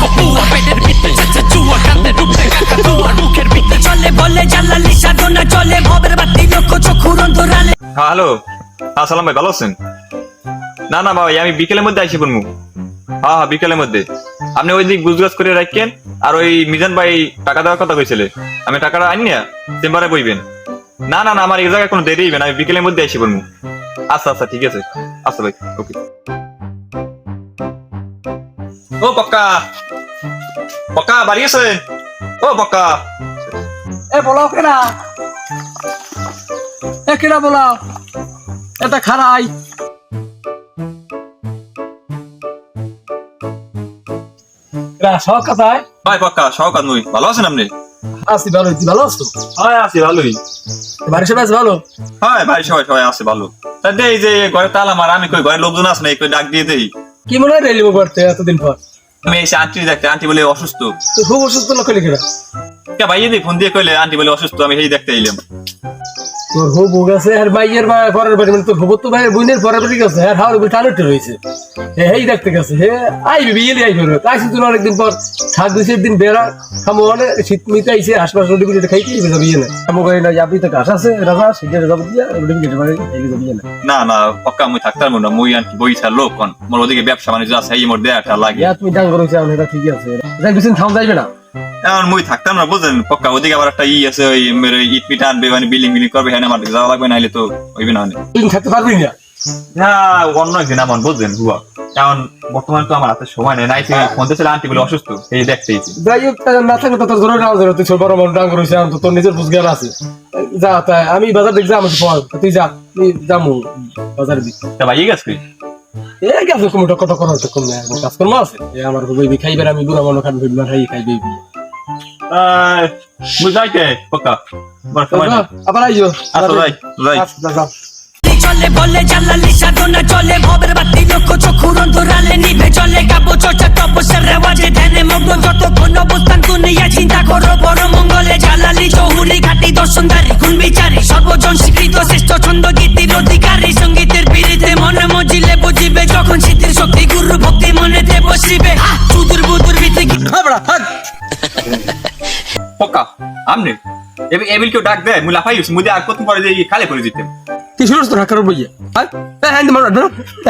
কপুয়া পেটের ভিতরে চাচা চুয়া কাকাতুয়া মুখের ভিতরে চলে বলে জালালি সাধনা চলে ভবের বাতি লক্ষ হ্যাঁ হ্যালো। হ্যাঁ সালাম ভাই, ভালো আছেন? না না ভাই, আমি বিকেলের মধ্যে আইসি পড়মু হ্যাঁ হ্যাঁ বিকেলের মধ্যে। আপনি ওই দিক গুজগাছ করে রাখেন আর ওই মিজান ভাই টাকা দেওয়ার কথা কইছিলে। আমি টাকাটা আনি না চেম্বারে বইবেন। না না না, আমার এই জায়গায় কোনো দেরি হইবে না, আমি বিকেলের মধ্যে আইসি পড়মু আচ্ছা আচ্ছা ঠিক আছে। আচ্ছা ভাই, ওকে। ও পক্কা। পক্কা বাড়ি আছে? ও পক্কা। এ বলাও কেনা। এ কেনা বলাও। এটা খারাই। সব কথায়? ভাই পক্কা সহকাত নই। ভালো আছেন আপনি? আছি ভালো তুই ভালো আছো? হ্যাঁ আছি ভালোই। বাড়ির সবাই আছে ভালো? হয় ভাই সবাই সবাই আছে ভালো। তা দেই যে ঘরে তালা মার আমি কই ঘরে লোকজন আছে না কই ডাক দিয়ে দেই? কি মনে হয় রেলিব করতে এতদিন পর? আমি এসে আন্টি দেখতে আন্টি বলে অসুস্থ। তো খুব অসুস্থ লোক লিখে কে ভাই যদি ফোন দিয়ে কইলে আন্টি বলে অসুস্থ আমি সেই দেখতে এলাম তোর হবু বউ গেছে আর ভাইয়ের বা পরের বাড়ি মানে তোর হবু তো ভাই বোনের পরের বাড়ি গেছে আর হাওড় বই টানুটে রয়েছে। হে হেই দেখতে গেছে হে আইবি বিয়ে আইবি আইসি তুই অনেকদিন পর সাত দুই দিন বেড়া খামো মানে শীত মিতে আইসে আশপাশ রুটি পিঠে খাইতে যাবি না খামো না যাবি তো ঘাস আছে রাজা সেটা যাব দিয়া রুটি পিঠে যাবি না না পক্কা আমি থাকতাম না মুই বইছা লোক মোর ওদিকে ব্যবসা বাণিজ্য আছে এই মোর দেয়াটা লাগে। তুমি ডাং করেছে আমি এটা ঠিকই আছে। যাই থাম যাইবে না। এখন মুই থাকতাম না বুঝলেন? পক্কা ওদিকে আবার একটা ই আছে ওই মেরে ইট পিঠা আনবে মানে বিল্ডিং বিল্ডিং করবে হ্যাঁ আমার যাওয়া লাগবে নাইলে তো হইবে না তুই থাকতে পারবি না? না অন্য একদিন আমার বুঝলেন হুয়া কারণ বর্তমানে তো আমার হাতে সময় নেই নাই ফোন দিয়েছিল আন্টি বলে অসুস্থ এই দেখতেইছি যাই হোক না থাকলে তো তোর জোরে ডাং ধরে তুই ছোট বড় মন ডাং করেছে আমি তো তোর নিজের বুঝগান আছে। যা তাই আমি বাজার যাম পর তুই যা তুই যামু বাজার দিক। তা ভাই গেছ কই এ গেছে তুমি টক টক করার তো কম না কাজ করব আছে? এ আমার হইবি খাইবে আমি বুড়া মনে খান হইবি খাই খাইবে মুই যাইতে পক্কা? বার সময় নেই। আবার আইও আচ্ছা যাই যাই। যাও চলে বলে জালালি সাধনা চলে ভবের বাতি লক্ষ চক্ষু অন্তরালে নিভে চলে। কাব্য চর্চা তপস্যার রেওয়াজে ধ্যানে মগ্ন যতক্ষণ অবস্থান দুনিয়া চিন্তা করো বড় মঙ্গলে জালালি চৌহুলি ঘাটি দর্শনদারি গুণ বিচারি সর্বজন স্বীকৃত শ্রেষ্ঠ ছন্দ পক্কা? আমনে? এবে এবিল কেউ ডাক দেয় মুই লাফাই গেছি মুই আর কত পরে যে খালে করে দিতে কি শুরু তোর হাকার বইয়া হ্যাঁ? হ্যাঁ মার না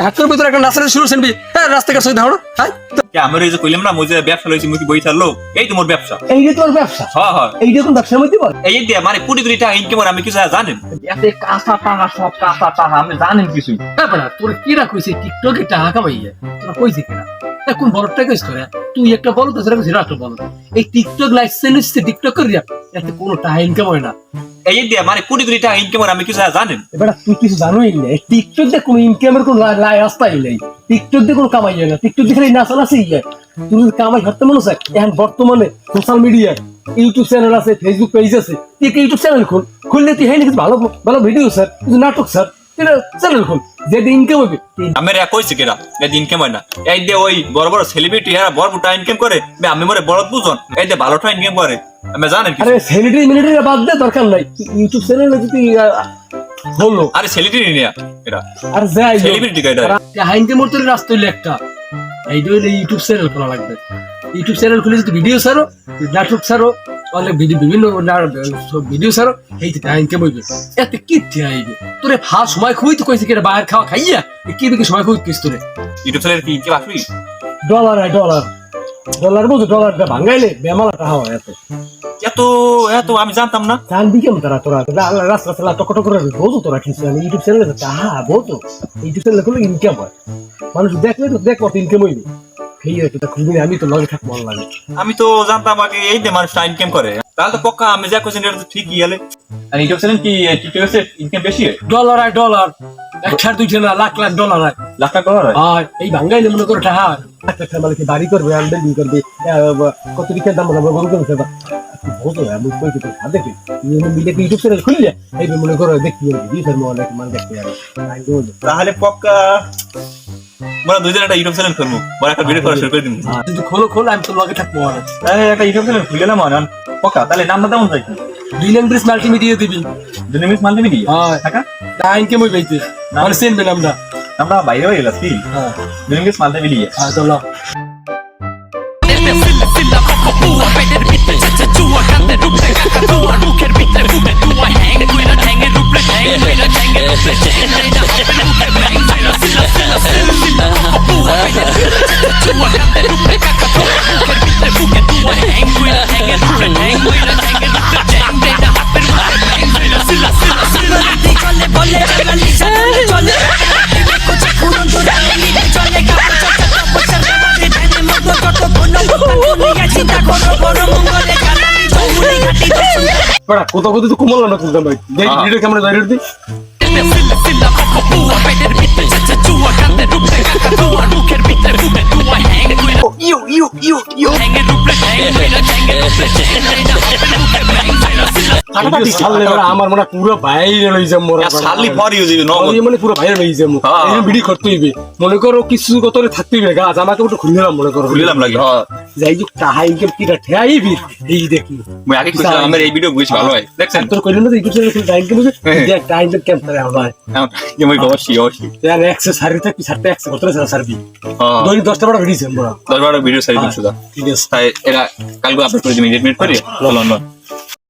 হাকার বই তোর একটা নাসারে শুরু সেনবি হ্যাঁ রাস্তা কাছে দাও হ্যাঁ? কে আমার এই যে কইলাম না যে ব্যবসা লইছি মুই কি বই ছাড়লো এই তো মোর ব্যবসা। এই যে তোর ব্যবসা? হ্যাঁ হ্যাঁ এই যে কোন ব্যবসার মধ্যে বল? এই দিয়ে মানে কোটি কোটি টাকা ইনকাম আমি কিছু জানেন? এতে কাঁচা টাকা সব কাঁচা টাকা আপনি জানেন কিছুই। ব্যাপার তোর কি রাখইছে টিকটকে টাকা কামাইয়া? তোরা কইছে কিনা বড়টা কইছ তোরা তুই একটা বল তো সেটা কইছিস একটা বল। এই টিকটক লাইসেন্স টিকটক করে এতে কোনো টাকা ইনকাম হয় না। এই দিয়ে মানে কোটি কোটি টাকা ইনকাম আমি কিছু জানেন? এবার তুই কিছু জানোই না। টিকটক দিয়ে কোনো ইনকামের কোনো লাই- রাস্তাই নেই। টিকটক দিয়ে কোনো কামাই হয় না। টিকটক দিয়ে খালি নাচা নাচি যায় তুমি কামাই করতে মনে চায় এখন বর্তমানে সোশ্যাল মিডিয়া ইউটিউব চ্যানেল আছে ফেসবুক পেজ আছে তুই ইউটিউব চ্যানেল খুল। খুললে তুই হ্যাঁ ভালো ভালো ভিডিও স্যার নাটক স্যার ইনকাম হবে তুই আমি রে কইছি কেরা এই ইনকাম হয় না। এই ওই বড় বড় সেলিব্রিটি এরা বড় বড় ইনকাম করে আমি মরে বড় বুঝন এই দিয়ে ভালো ইনকাম করে। আমি জানেন কি আরে স্যানিটারি মিলিটারি বাদ দে দরকার নাই। ইউটিউব চ্যানেলে যদি আহ, হলো আরে সেলিব্রিটি নিয়া এরা আর যাই সেলিব্রিটি গাইডার হাইনতে মোর তোর রাস্তা হইলে একটা। এইটা হইলে ইউটিউব চ্যানেল খোলা লাগবে। ইউটিউব চ্যানেল খুলে যদি ভিডিও ছাড়ো নাটক ছাড়ো অনেক ভিডিও বিভিন্ন ভিডিও এই বইবে। এতে কি আইবে? তোরে ফা সময় খুবই তো কইছে কেটে বাইরে খাওয়া খাইয়া? এ কি দিকে সময় খুবই কিস তোরে? ইউটিউব চ্যানেল কি ইনকাম আসবি? ডলার আয় ডলার। ডলার বলছো ডলারটা ভাঙাইলে বেমালা টাকা হয় এত। এত এত আমি জানতাম না। জানবি কেমন তারা তোরা? রাস্তা রাস্তা টক টক করে বোঝো তোরা আমি ইউটিউব চ্যানেলে তাহা বোঝো। ইউটিউব চ্যানেলে খুলে ইনকাম হয়। মানুষ দেখলে তো দেখ কত ইনকাম হইবে। সেই একটু আমি তো লগে থাকব লাগে আমি তো জানতাম আগে এই যে মানুষ ইনকাম করে। তাহলে তো পক্কা আমি যা কোশ্চেন এটা ঠিকই গেলে। আর ইউটিউব চ্যানেল কি টিকটক ইনকাম বেশি হয়? ডলার আয় ডলার একটার দুইটা না লাখ লাখ ডলার আয়। লাখ টাকা করা হয়? আর এই বাঙ্গাইলে মনে করে টাকা একটা মানে কি বাড়ি করবে আর বিল্ডিং করবে কত রিক্সার দাম আমরা গরু করবে বোঝো আমি কই তো হাতে কি মিলে কি ইউটিউব চ্যানেল খুললে? এই মনে করো দেখি ভিডিও ফেলব অনেক মানে দেখতে যাবে তাহলে পক্কা মানে দুইজন একটা ইউটিউব চ্যানেল খুলবো। বড় একটা ভিডিও করা শুরু করে দিন আর যদি খোলো খোলো আমি তো লগে থাকব অনেক তাহলে একটা ইউটিউব চ্যানেল খুলে না মানে পক্কা তাহলে নামটা তেমন যাই দুই ল্যাঙ্গুয়েজ মাল্টিমিডিয়া দিবি। মিনিট মানতে দিবি হ্যাঁ টাকা টাইম কে মই পাইতে মানে সেনবে নামটা। আমরা বাইরে হয়ে গেলাম কি? হ্যাঁ। মিনিট মানতে মিলিয়ে হ্যাঁ চলো। hanging through and hang with and hanging বড়া কত কত তো কুমল না তুলতাম ভাই। দেখ হ্যাঁ। ভিডিও ক্যামেরা দাঁড়িয়ে দিই হ্যাং ইউ ইউ ইউ। ইউ ভিডিও বড়া আমার মনে পুরো ভাইরাল হয়ে যাবে মোরা সারলি পর ইউজ হইবে নগদ। মানে পুরো হয়ে। যাবে। এই ভিডিও করতে হইবে। মনে করো কিছু কত থাকতে হইবে গাছ। আমাকে একটু খুললাম মনে করো। খুলিলাম লাগে হ্যাঁ। যাই হোক তাহা ইনকাম কিটা ঠেয়াই এই দেখি। মুই আগে কইছিলাম আমার এই ভিডিও বুঝ ভালো হয়। দেখছেন? তোর না টাইম কেন হ্যাঁ। দেখ টাইম কেন করে আমার যে মই অবশ্যই অবশ্যই यार একশো সারি থাকবি সারতে একশো কত সারবি হ্যাঁ। দৈনিক দশটা বড় ভিডিও বড় দশ বারো ভিডিও সারি ঠিক আছে। তাই এরা কালকে আপলোড করে দিবি এডিট করি? চলো